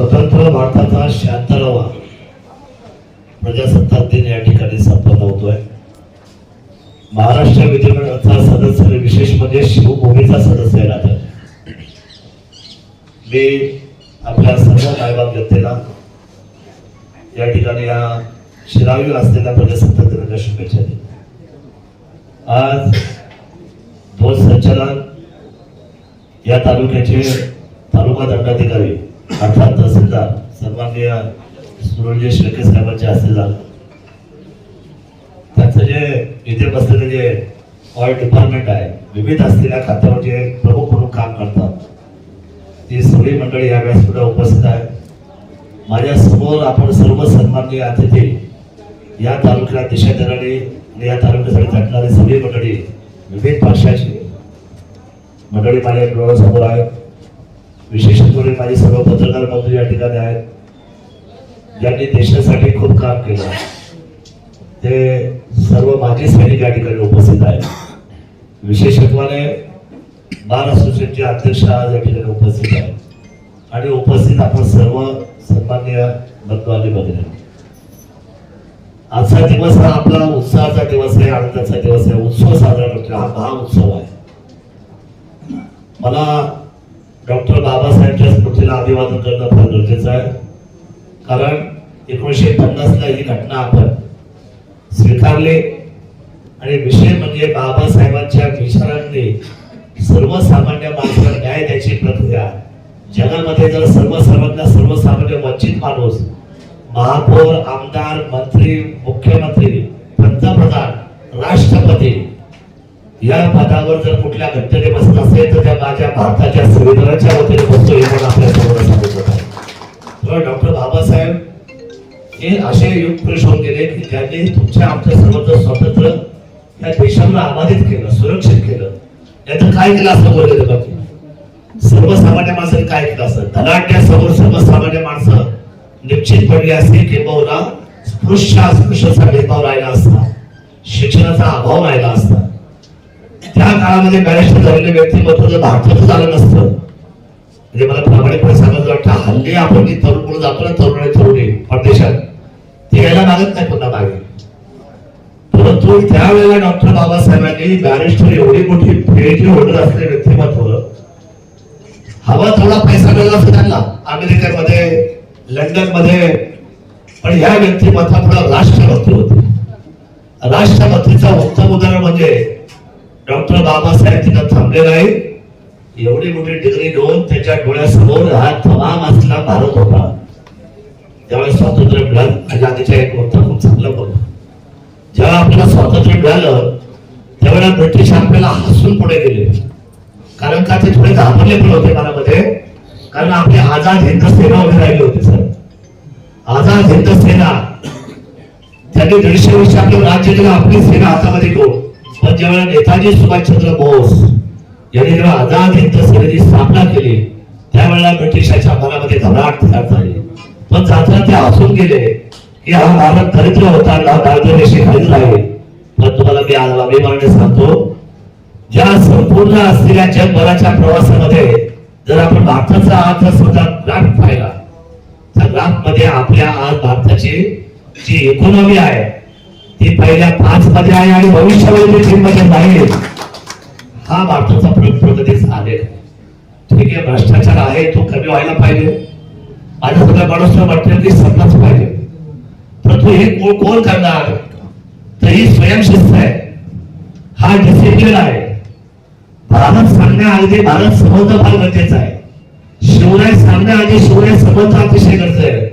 स्वतंत्र भारताचा शहात्तरावा प्रजासत्ताक दिन या ठिकाणी संपन्न होतोय. महाराष्ट्र विधिमंडळाचा सदस्य विशेष म्हणजे शिवभूमीचा सदस्य राहतो मी आपल्या सर्व मायबाप जनतेला या ठिकाणी या शिरावी असलेल्या प्रजासत्ताक दिनाच्या शुभेच्छा देतो. आज ध्वज संचलन या तालुक्याचे तालुका दंडाधिकारी अर्थात तहसीलदार सन्माननीय शेळके साहेबांचे हस्ते झालं. त्यांचं जे इथे बसलेले जे ऑल डिपार्टमेंट आहे विविध असलेल्या खात्यावर जे प्रमुख म्हणून काम करतात ती सगळी मंडळी या व्यासपीठावर उपस्थित आहे माझ्यासमोर आपण सर्व सन्माननीय अतिथी या तालुक्याला दिशा देणारी आणि या तालुक्यासाठी झटणारी सगळी मंडळी विविध पक्षाची मंडळी माझ्या डोळ्यासमोर आहे विशेष करून माझे सर्व पत्रकार बंधू या ठिकाणी आहेत. ज्यांनी देशासाठी खूप काम केलं ते सर्व माजी सैनिक या ठिकाणी उपस्थित आहेत. विशेषत्वाने बार असोसिएशनचे अध्यक्ष आज या ठिकाणी उपस्थित आहेत. आणि उपस्थित आपण सर्व सन्मान्य बंधू आणि आजचा दिवस हा आपला उत्साहाचा दिवस आहे आनंदाचा दिवस आहे. उत्सव साजरा करतो हा महाउत्सव आहे. मला डॉक्टर बाबासाहेबच्या स्मृतीला अभिवादन करणं फार गरजेचं आहे. कारण एकोणीसशे पन्नासला ही घटना आपण स्वीकारली. आणि विषय म्हणजे बाबासाहेबांच्या विचारांनी सर्वसामान्य माणसाला न्याय द्यायची प्रक्रिया. जगामध्ये जर सर्वसामान्य सर्वसामान्य वंचित माणूस महापौर आमदार मंत्री मुख्यमंत्री पंतप्रधान राष्ट्रपती या पदावर जर कुठल्या घटनेने बसत असेल तर त्या माझ्या भारताच्या संविधानाच्या वतीने बसतो हे पण आपल्यासमोर सांगितलं आहे डॉक्टर बाबासाहेब हे असे युग पुरुष होऊन गेले की ज्यांनी तुमच्या आमच्या सर्वांचं स्वातंत्र्य या देशाला अबाधित केलं सुरक्षित केलं. याचं काय केलं असं बोललेलं बाकी? सर्वसामान्य माणसाने काय केलं असं? धनाट्या समोर सर्वसामान्य माणसं निश्चित पडली असती किंबहुना स्पृश्य अस्पृश्याचा भेदभाव राहिला असता शिक्षणाचा अभाव राहिला असता. त्या काळामध्ये बॅरिस्टर झालेले व्यक्तिमत्व जर भारतातच झालं नसतं. म्हणजे मला प्रामाणिकपणे सांगायचं वाटतं हल्ली आपण जी तरुण मुलं जातो ना तरुण आणि तरुणी परदेशात. ते यायला मागत नाही पुन्हा मागे. परंतु त्यावेळेला डॉक्टर बाबासाहेबांनी बॅरिस्टर एवढी मोठी पीएचडी होल्डर असलेले व्यक्तिमत्व हवा थोडा पैसा मिळाला असं त्यांना अमेरिकेमध्ये लंडनमध्ये पण ह्या व्यक्तिमत्वापुढे राष्ट्रभक्ती होती. राष्ट्रभक्तीचं उत्तम उदाहरण म्हणजे डॉक्टर बाबासाहेब तिथं थांबले नाही एवढी मोठी डिग्री घेऊन त्याच्या डोळ्यासमोर हा तमाम असला भारत होता. त्यावेळेस स्वातंत्र्य मिळालं आणि आधीच्या एक वक्ता खूप चांगलं बघ जेव्हा आपल्याला स्वातंत्र्य मिळालं त्यावेळेला ब्रिटिश आपल्याला हसून पुढे गेले. कारण का ते थोडे घाबरले पण होते मनामध्ये? कारण आपली आझाद हिंद सेना उभी राहिली होती सर. आझाद हिंद सेना त्यांनी दीडशे वर्ष आपलं राज्य केलं आपली सेना हातामध्ये घेऊन. पण ज्यावेळेला नेताजी सुभाषचंद्र बोस यांनी जेव्हा आझाद हिंद सेनेची स्थापना केली. त्यावेळेला ब्रिटिशाच्या मनामध्ये घबराट तयार झाली. पण जाता ते हसून गेले की हा भारत दरिद्र होता दारिद्र्यशी खालीच राहील. पण तुम्हाला मी आज अभिमानाने सांगतो ज्या संपूर्ण असलेल्या जगभराच्या प्रवासामध्ये जर आपण भारताचा आज जर समजा ग्राफ पाहिला त्या ग्राफमध्ये आपल्या आज भारताची जी इकॉनॉमी आहे ती पहिल्या पाच मध्ये आहे आणि भविष्यामध्ये तीन मध्ये नाही हा भारताचा प्रयोग कधीच आलेख आहे. ठीक आहे भ्रष्टाचार आहे तो कमी व्हायला पाहिजे. आणि सगळ्या माणूस वाटतं की संपलाच पाहिजे. परंतु हे कोण कोण करणार? तर ही स्वयंशिस्त आहे. हा डिसिप्लिन आहे. भारत सांगण्याआधी भारत समजणं फार गरजेचं आहे. शिवराय सांगण्याआधी शिवराय समजणं अतिशय गरजेचं आहे.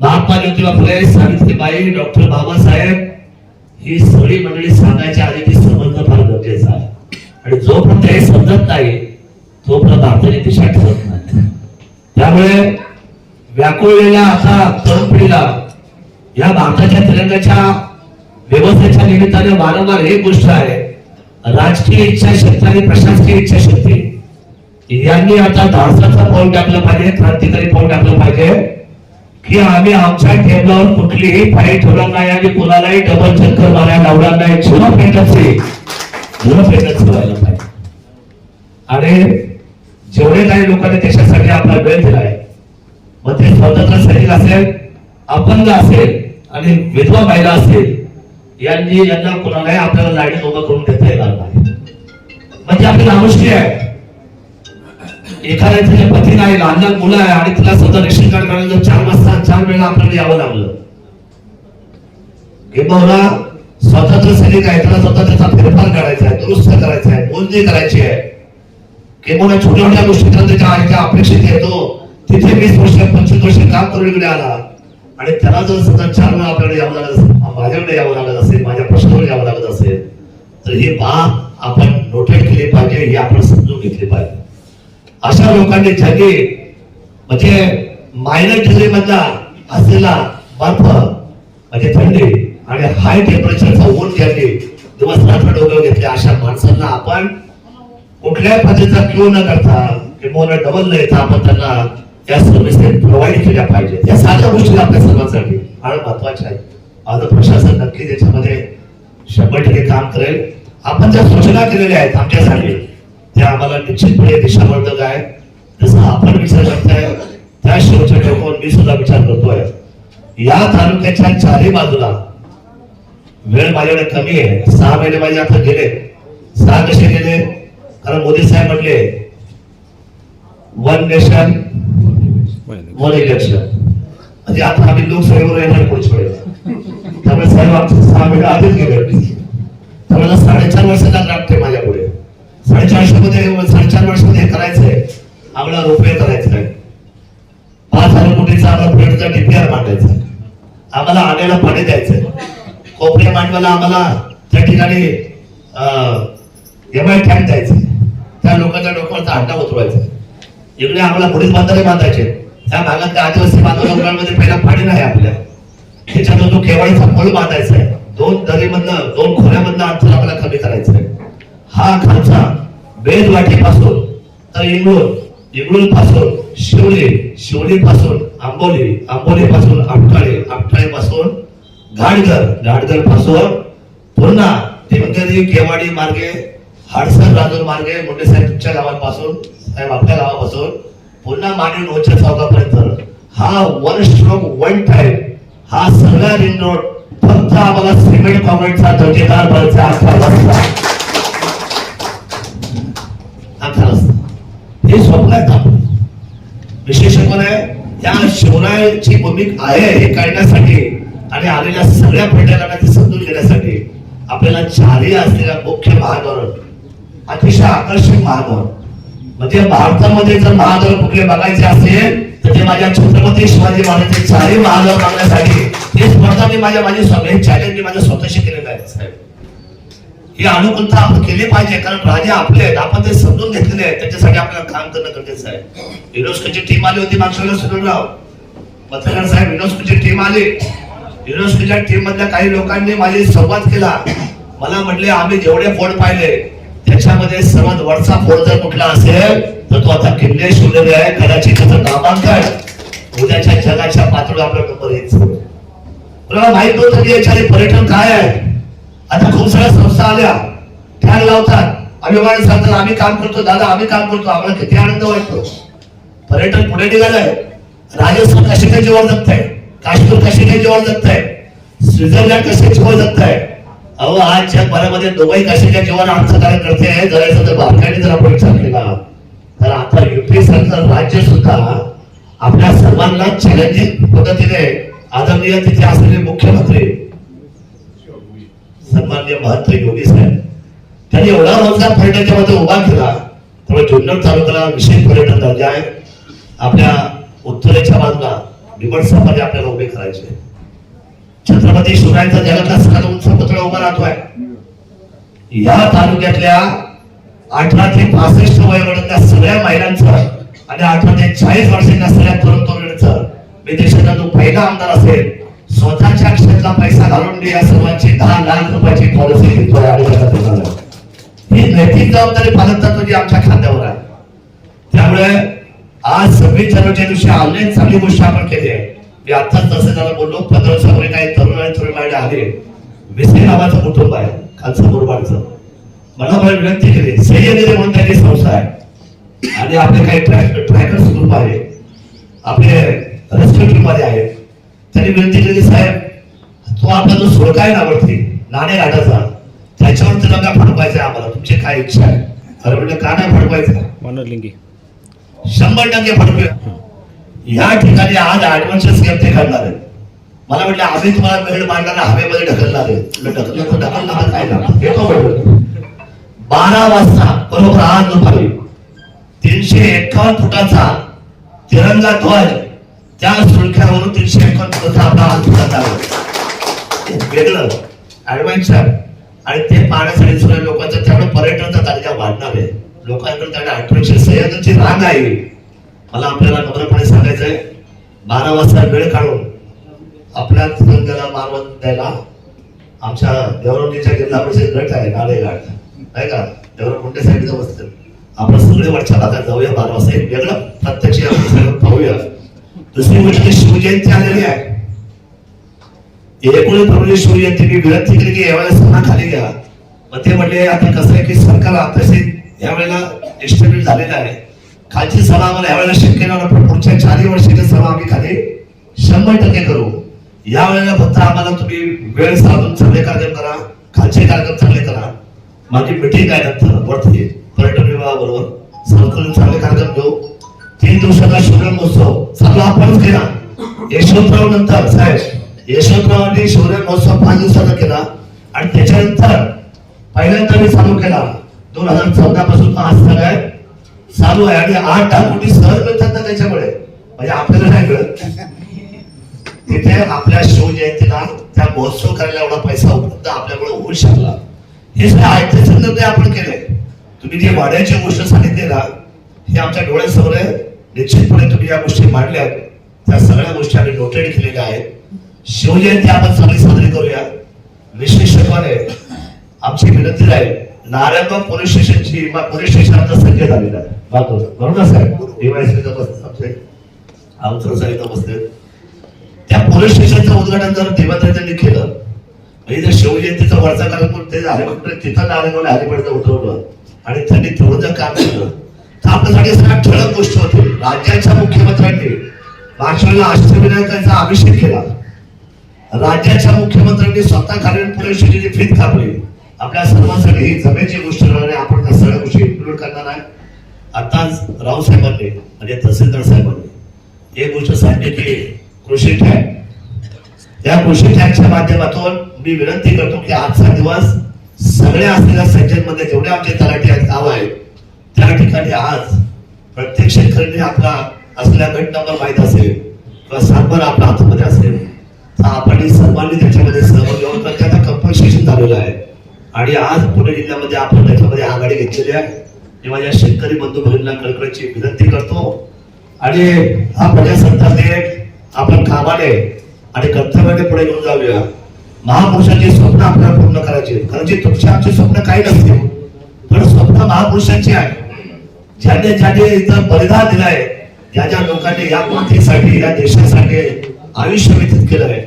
महात्मा ज्योतिबा फुले सावित्रीबाई डॉक्टर बाबासाहेब ही सगळी मंडळी सांगायच्या आधी ती समजणं फार गरजेचं आहे. आणि जोपर्यंत हे समजत नाही तोपर्यंत आपल्याला दिशा ठरत नाही त्यामुळे व्याकुळलेल्या आता तरुण पिढीला या भारताच्या तिरंगाच्या व्यवस्थेच्या निमित्ताने वारंवार एक गोष्ट आहे. राजकीय इच्छाशक्ती आणि प्रशासकीय इच्छाशक्ती यांनी आता धाडसाचा पाऊल टाकलं पाहिजे क्रांतिकारी पाऊल टाकलं पाहिजे की आम्ही आमच्या टेबलावर कुठलीही फाईल ठेवणार नाही आणि कुणालाही डबल चक्कर मारायला लावणार नाही झिरो पेटन्सी मुलं पेटन्सी व्हायला पाहिजे आणि जेवढे काही लोकांनी देशासाठी आपला वेळ दिलाय मग ते स्वतंत्र सैनिक असेल अपंग असेल आणि विधवा महिला असेल यांनी यांना कोणालाही आपल्याला लाईनीत उभं करून देता येणार नाही. म्हणजे आपली नामुष्टी आहे. एखाद्याचे पती नाही लहान लहान मुलं आहे आणि तिला स्वतः रेशन कार्ड काढायला चार वाजता चार वेळा आपल्याला यावं लागलं. बघा स्वतंत्र सैनिक आहे त्याला स्वतः त्याचा फेरफार करायचा आहे दुरुस्त करायचा आहे मोजणी करायची आहे. किंवा छोट्या छोट्या गोष्टी त्याच्या आईच्या अपेक्षित येतो. तिथे वीस वर्ष पंचवीस वर्ष काम करून इकडे आला. आणि त्याला जर सतत चार वेळा आपल्याकडे यावं लागत असेल माझ्याकडे यावं लागत असेल माझ्या प्रश्नावर यावं लागत असेल तर ही बाब आपण नोटेड केली पाहिजे ही आपण समजून घेतली पाहिजे. अशा लोकांनी ज्यांनी म्हणजे मायनर डिग्री मधला असलेला बर्फ म्हणजे थंडी आणि हाय टेम्परेचरचा ऊन ज्यांनी दिवस रात्र डोक्यावर घेतले अशा माणसांना आपण कुठल्याही पद्धतीचा क्यू न करता किंवा डबल न येता आपण त्यांना या सर्व्हिसेस प्रोव्हाइड केल्या पाहिजेत. या साध्या गोष्टी आपल्या सर्वांसाठी. फार महत्त्वाच्या आहेत माझं प्रशासन नक्की त्याच्यामध्ये शंभर टक्के काम करेल. आपण ज्या सूचना केलेल्या आहेत आमच्यासाठी त्या आम्हाला निश्चितपणे दिशावर्धक आहे जसं आपण विचार करताय त्या शेवटच्या ठोकून मी सुद्धा विचार करतोय. या तालुक्याच्या चारही बाजूला वेळ माझ्याकडे कमी आहे. सहा महिने माझे आता गेले. सहा कसे गेले? कारण मोदी साहेब म्हटले वन नेशन वन इलेक्शन म्हणजे आता आम्ही लोकसभेवर येणार पुढच्या वेळेला त्यामुळे साहेब आमचे सहा महिने आधीच गेले. त्यामुळे साडेचार वर्षाचा लागते माझ्या पुढे साडेचार वर्षामध्ये साडेचार वर्षामध्ये हे करायचंय. आम्हाला रोपवे करायचंय. पाच हजार कोटीचा आम्हाला पेटचा डीपीआर मांडायचा. आम्हाला आणायला पाणी द्यायचंय. कोपऱ्या मांडवाला आम्हाला त्या ठिकाणी एम आय टॅक द्यायचं त्या लोकांच्या डोक्यावरचा हड्डा उतरवायचा. इकडे आम्हाला पुढील बांधारे बांधायचे. त्या भागातल्या आदिवासी बांधवांमध्ये पहिला पाणी नाही आपल्या. त्याच्यातून तो केवळचा पूल बांधायचा आहे दोन दरीमधनं दोन खोऱ्यामधनं अंतर आपल्याला कमी करायचं आहे हा खालचा बेदवाटीपासून तर इंगळूर इंगळूरपासून शिवली शिवली पासून आंबोली आंबोली पासून आपटाळे आपटाळे पासून घाटघर घाटघरपासून पुन्हा टिंगरी केवाडी मार्गे हाडसर राजूर मार्गे मोठे साहेब तुमच्या गावापासून साहेब आपल्या गावापासून पुन्हा माने नोच्या चौकापर्यंत हा वन स्ट्रोक वन टाईम हा सगळा रिंग रोड फक्त आम्हाला सिमेंट कॉमेंटचा दर्जेदार रस्ता. हे स्वप्न आहेत आपलं. विशेषपणे या शिवरायाची भूमिका आहे हे काढण्यासाठी आणि आलेल्या सगळ्या पर्यटकांना समजून घेण्यासाठी आपल्याला चारही असलेल्या मुख्य महाद्वार अतिशय आकर्षक महाद्वार म्हणजे भारतामध्ये जर महाद्वार कुठले बघायचे असेल तर ते माझ्या छत्रपती शिवाजी महाराजांचे चारही महाद्वार बघण्यासाठी हे स्पर्धा मी माझ्या माझे सगळे चॅलेंज मी माझ्या स्वतःशी केलेलं आहे साहेब ही अनुकूलता आपण केली पाहिजे कारण राजे आपले आहेत आपण ते समजून घेतलेले आहेत त्याच्यासाठी आपल्याला काम करणं गरजेचं आहे. युनेस्कोची टीम आली होती मागच्या वेळेला राव पत्रकार साहेब युनेस्कोची टीम आली? युनिव्हर्सिटीच्या टीम मधल्या काही लोकांनी माझी संवाद केला. मला म्हटले आम्ही जेवढे फोड पाहिले त्याच्यामध्ये सर्वात वरचा फोड जर कुठला असेल तर तो आता किल्ले शिवलेले आहे. कदाचित त्याचं नामांकन उद्याच्या जगाच्या पातळीवर आपला नंबर येईल. माहीत नव्हतं की याच्या पर्यटन काय आहे? आता खूप साऱ्या संस्था आल्या. टॅग लावतात. अभिमान सांगतात आम्ही काम करतो दादा आम्ही काम करतो. आम्हाला किती आनंद वाटतो. पर्यटन पुढे निघालंय. राजस्थान कसे काय जीवन जगत आहे. काश्मीर कसे काय जेवण जगत आहे स्वित्झर्लंड कसे जेवण जगत आहे अहो आज जगभरामध्ये दुबई कसे काय जेवण अर्थकारण करते जरायचं जरा जर बारकाईने जर आपण विचार केला तर आता युपी सरकार राज्य सुद्धा आपल्या सर्वांना चॅलेंजिंग पद्धतीने आदरणीय तिथे असलेले मुख्यमंत्री सन्मान्य महंत योगी साहेब त्यांनी एवढा रोजगार पर्यटनाच्या मध्ये उभा केला त्यामुळे जुन्नर तालुक्याला विशेष पर्यटन दर्जा आहे. आपल्या उत्तरेच्या बाजूला निवड आपल्याला उभे करायचे छत्रपती शिवरायांचा जगातला सगळ्यात उंच पुतळा उभा राहतोय. या तालुक्यातल्या अठरा ते पासष्ट वयोगटातल्या सगळ्या महिलांचं आणि अठरा ते चाळीस वर्षांच्या सगळ्या तरुण तरुणींचं मी देशाचा जो पहिला आमदार असेल स्वतःच्या क्षेत्रातला पैसा घालून या सर्वांची दहा लाख रुपयाची पॉलिसी घेतोय आणि ही नैतिक जबाबदारी पालकतत्वाची आमच्या खात्यावर आहे त्यामुळे आज सव्वीस जानेवारीच्या दिवशी ऑनलाईन चांगली गोष्ट आपण केली आहे. मी आताच तसे त्याला बोललो पंधरा वर्षामध्ये काही तरुण आणि तरुण महिला आले. विसे नावाचं कुटुंब आहे खालचं मुरबाडचं मला मला विनंती केली सह्याद्री म्हणून त्यांची संस्था आहे. आणि आपले काही ट्रॅक ट्रॅकर्स ग्रुप आहे. आपले त्यांनी विनंती केली साहेब तो आपला जो सोडका आहे ना वरती नाणे घाटाचा त्याच्यावर तिरंगा फडकवायचा आहे आम्हाला. तुमची काय इच्छा आहे? अरे म्हटलं का नाही फडकवायचं? मनोलिंगी शंभर टक्के फडकूया या ठिकाणी आज ऍडव्हान्स ते करणार आहे. मला म्हटलं आम्ही तुम्हाला वेळ मांडणार हवेमध्ये ढकलणार आहे. बारा वाजता बरोबर आज दुपारी तीनशे एकावन्न फुटाचा तिरंगा ध्वज त्या सुळख्यावरून तीनशे एकावन्न फुटाचा आपला हात आहे. वेगळं ऍडव्हेंचर आणि ते पाहण्यासाठी सुद्धा लोकांचा त्यामुळे पर्यटनाचा दर्जा वाढणार आहे. लोकांकडे त्याकडे अठराशे सह्याद्रीची रांग आहे. मला आपल्याला नम्रपणे सांगायचंय बारा वाजता वेळ काढून आपल्या तिरंगाला मानवत द्यायला आमच्या देवरवणीच्या जिल्हा परिषद गट आहे नाळे घाट नाही का? देवराव मुंडे साहेब इथं आपण सगळे वरच्या भागात जाऊया बारा वाजता एक वेगळं प्रत्यक्ष आपण सगळं पाहूया. दुसरी गोष्ट शिवजयंती आलेली आहे. एकोणीस फरवरी शिवजयंती मी विनंती केली की यावेळेस सणा खाली घ्या. मग ते म्हणले आता कसं आहे की सरकार आता यावेळेला डिस्ट्रीब्युट झालेला आहे. खालची सभा आम्हाला यावेळेला शक्य नाही पण पुढच्या चारही वर्षाची सभा आम्ही खाली शंभर टक्के करू. यावेळेला फक्त आम्हाला तुम्ही वेळ साधून चांगले कार्यक्रम करा खालचे कार्यक्रम चांगले करा. माझी मिटिंग आहे नंतर वरती. पर्यटन विभागाबरोबर सर्वकडून चांगले कार्यक्रम घेऊ. तीन दिवसाचा शिवराम महोत्सव चांगला आपणच केला. यशवंतराव नंतर साहेब यशवंतरावांनी शिवराम महोत्सव पाच दिवसाचा केला. आणि त्याच्यानंतर पहिल्यांदा मी चालू केला. दोन हजार चौदा पासून तो आज सगळ्या चालू आहे. आणि आठ दहा कोटी सहज मिळतात ना त्याच्यामुळे. म्हणजे आपल्याला नाही मिळत तिथे आपल्या शिवजयंतीला त्या महोत्सव करायला एवढा पैसा उपलब्ध आपल्याकडे होऊ शकला. हे सगळे ऐतिहासिक निर्णय आपण केले तुम्ही जे वाड्याची गोष्ट सांगितली ना हे आमच्या डोळ्यासमोर आहे. निश्चितपणे तुम्ही या गोष्टी मांडल्या त्या सगळ्या गोष्टी आम्ही नोटेड केलेल्या आहेत. शिवजयंती आपण चांगली साजरी करूया. विशेषपणे आमची विनंती राहील नारायणगाव पोलीस स्टेशनची पोलीस स्टेशनचा संख्या झालेला आहे. बरोबर ना साहेब डीवायसीचा बसतात आमचे आमचं साहेब बसते. त्या पोलीस स्टेशनचं उद्घाटन जर देवेंद्र त्यांनी केलं म्हणजे जर शिवजयंतीचा वरचा कार्यक्रम ते हरिभक्त तिथं नारायणगावला हरिभक्त उठवलं आणि त्यांनी तेवढं जर काम केलं. तर आपल्यासाठी सगळ्यात ठळक गोष्ट होती. राज्याच्या मुख्यमंत्र्यांनी मागच्या अष्टविनायकाचा अभिषेक केला. राज्याच्या मुख्यमंत्र्यांनी स्वतः खालील पोलीस स्टेशनची फीत कापली आपल्या सर्वांसाठी ही जमेची गोष्ट करणारे आपण त्या सगळ्या गोष्टी इन्क्लूड करणार आहे. आताच रावसाहेबांनी म्हणजे तहसीलदार साहेबांनी एक गोष्ट सांगितली की कृषी टॅग. या कृषी टॅगच्या माध्यमातून मी विनंती करतो की आजचा दिवस सगळ्या असलेल्या सेक्शनमध्ये जेवढे आमचे तलाठी आहेत गाव आहेत त्या ठिकाणी आज प्रत्येक शेतकऱ्यांनी आपला असलेला गट नंबर माहीत असेल किंवा सातबार आपल्या हातामध्ये असेल. तर आपण सर्वांनी त्याच्यामध्ये सहभाग घेऊन त्याचा झालेलं आहे. आणि आज पुणे जिल्ह्यामध्ये आपण त्याच्यामध्ये आघाडी घेतलेली आहे. मी माझ्या शेतकरी बंधू भगिनीला कळकळीची विनंती करतो. आणि हा प्रजासत्ताक दिन आपण कामाने आणि कर्तव्याने पुढे घेऊन जाऊया. महापुरुषांची स्वप्न आपल्याला पूर्ण करायची कारण तुमची आमची स्वप्न काही नसते पण स्वप्न महापुरुषांची आहे. ज्याने ज्याने इथं बलिदान दिलाय ज्या ज्या लोकांनी या मातीसाठी या देशासाठी आयुष्य व्यतीत केलं आहे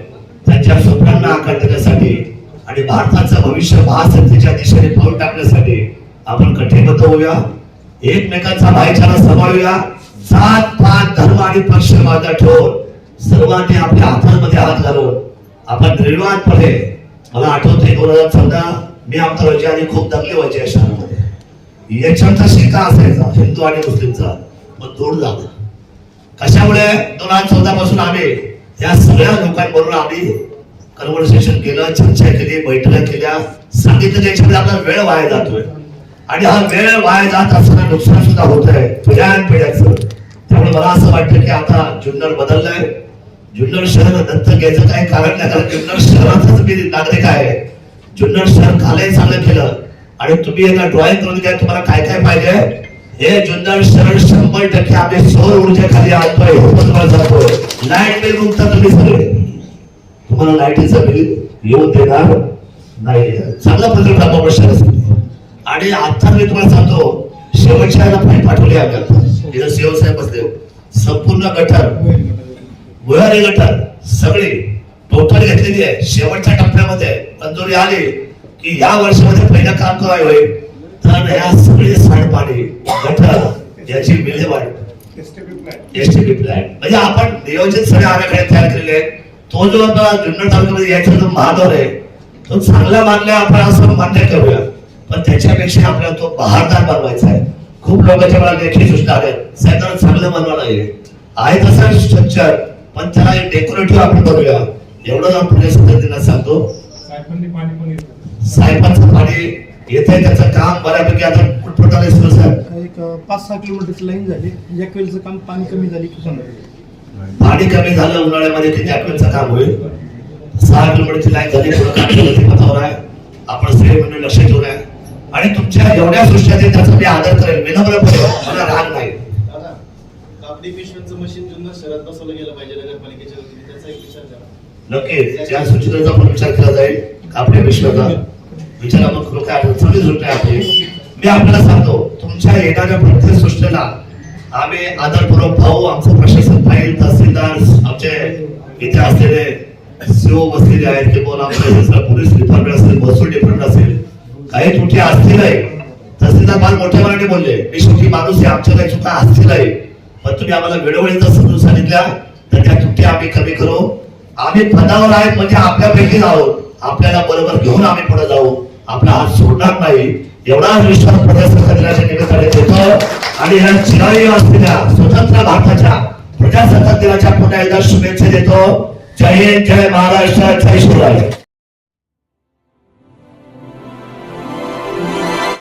त्यांच्या स्वप्नांना आकार देण्यासाठी आणि भारताचं भविष्य महासत्तेच्या दिशेने पाऊल टाकण्यासाठी आपण कटिबद्ध होऊया. एकमेकांचा भाईचारा सांभाळूया. जात पात धर्म आणि पक्ष माझा ठेवून सर्वांनी आपल्या हातांमध्ये हात घालून आपण निर्वाणपणे मला आठवते दोन हजार चौदा मी आमचा रोजी आणि खूप दंगले व्हायचे या शहरामध्ये याच्याचा शिक्का असायचा हिंदू आणि मुस्लिमचा. मग दूर झाला. कशामुळे दोन हजार चौदा पासून आम्ही या सगळ्या लोकांबरोबर आम्ही कन्व्हर्सेशन केलं चर्चा केली बैठका केल्या सांगितलं त्याच्यामध्ये आपला वेळ वाया जातोय. आणि हा वेळ वाया जात असताना नुकसान सुद्धा होत आहे पिढ्यान पिढ्याचं त्यामुळे मला असं वाटतं की आता जुन्नर बदललाय. जुन्नर शहर दत्तक घ्यायचं काही कारण नाही कारण जुन्नर शहराचाच मी नागरिक आहे. जुन्नर शहर खालही चांगलं केलं आणि तुम्ही एका ड्रॉइंग करून घ्या तुम्हाला काय काय पाहिजे? हे जुन्नर शहर शंभर टक्के आम्ही सौर ऊर्जेखाली आणतोय हे पण लाइट बिल मुक्त तुम्ही सगळे. तुम्हाला लाईटीचं बिल येऊन देणार नाही. चांगला प्रकल्प आपण शहर आणि आता मी तुम्हाला सांगतो शेवटच्या याला फाईल पाठवली आम्ही सीओ साहेब बसले. संपूर्ण गटर भुयारी गटर सगळी टोटल घेतलेली आहे. शेवटच्या टप्प्यामध्ये मंजुरी आली की या वर्षामध्ये पहिलं काम करायला होईल. तर या सगळे सांडपाणी गटर याची विल्हेवाट. एसटीपी प्लॅन म्हणजे आपण नियोजित सगळे आराखडे तयार केलेले आहेत. तो जो आता जुन्नर तालुक्यामध्ये जो महादर आहे तो चांगला मानला आपण असं मान्य करूया. पण त्याच्यापेक्षा आपल्याला तो बहारदार बनवायचा आहे. खूप लोकांच्या मला लेखी सूचना आल्या साहेब चांगलं बनवा नाही आहे तसं स्ट्रक्चर पण त्याला डेकोरेटिव्ह आपण करूया एवढं आपण पद्धतीनं सांगतो. सायकलनी पाणी पण येतं साहेबांचं पाणी येतंय त्याचं काम बऱ्यापैकी आता कुठपट आलंय सुरू? साहेब एक पाच सहा किलोमीटरची लाईन झाली. जॅकवेलचं काम पाणी कमी झाली की पाणी कमी झालं उन्हाळ्यामध्ये की जॅकवेलचं काम होईल? सहा किलोमीटरची लाईन झाली पुढे काम पथावर आहे. आपण सगळे म्हणजे लक्ष ठेवून आहे. आणि तुमच्या एवढ्या सृष्ट्या त्याचा मी आदर करेल विनम्रपणे मला राग नाही. नक्कीच. सूचनेचा पण विचार केला जाईल विचार काय अडचण आपली. मी आपल्याला सांगतो तुमच्या येणाऱ्या प्रत्येक सूचनेला आम्ही आदरपूर्वक भाऊ आमचं प्रशासन पाहिजे तहसीलदार आमचे इथे असलेले सीओ बसलेले आहेत. ते आमचे आमच्या पोलीस डिपार्टमेंट असेल महसूल डिपार्टमेंट असेल. काही त्रुटी असतीलही तहसीलदार फार मोठ्या मराठी बोलले मी शेवटी माणूस आहे आमच्या काही चुका आहे पण तुम्ही आम्हाला वेळोवेळी जर समजून सांगितल्या तर त्या त्रुटी आम्ही कमी करू. आम्ही पदावर आहेत म्हणजे आपल्यापैकीच आहोत. आपल्याला बरोबर घेऊन आम्ही पुढे जाऊ. आपला हात सोडणार नाही. एवढाच विश्वास प्रजासत्ताक दिनाच्या निमित्ताने देतो आणि या चिराई असलेल्या स्वतंत्र भारताच्या प्रजासत्ताक दिनाच्या पुन्हा एकदा शुभेच्छा देतो. जय हिंद जय महाराष्ट्र जय शिवराय.